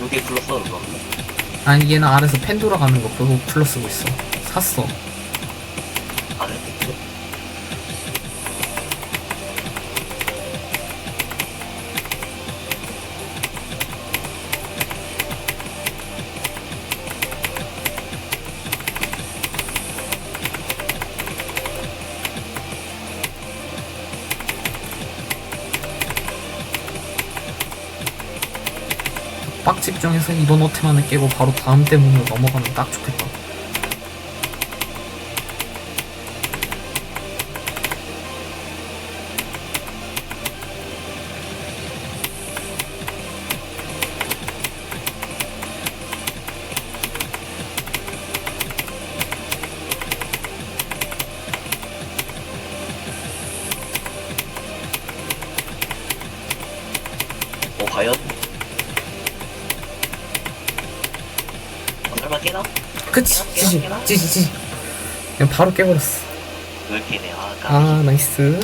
여기 불렀어 그거 아니 얘는 아래서 펜 돌아가는 거 풀러 쓰고 있어. 샀어 빡 집 중에서 이번 어택만을 깨고 바로 다음 대문으로 넘어가면 딱 좋겠다 어 과연? 어, 설마 깨나? 그치 지지 지지 지지. 그냥 바로 깨버렸어. 왜 깨네. 아 아 나이스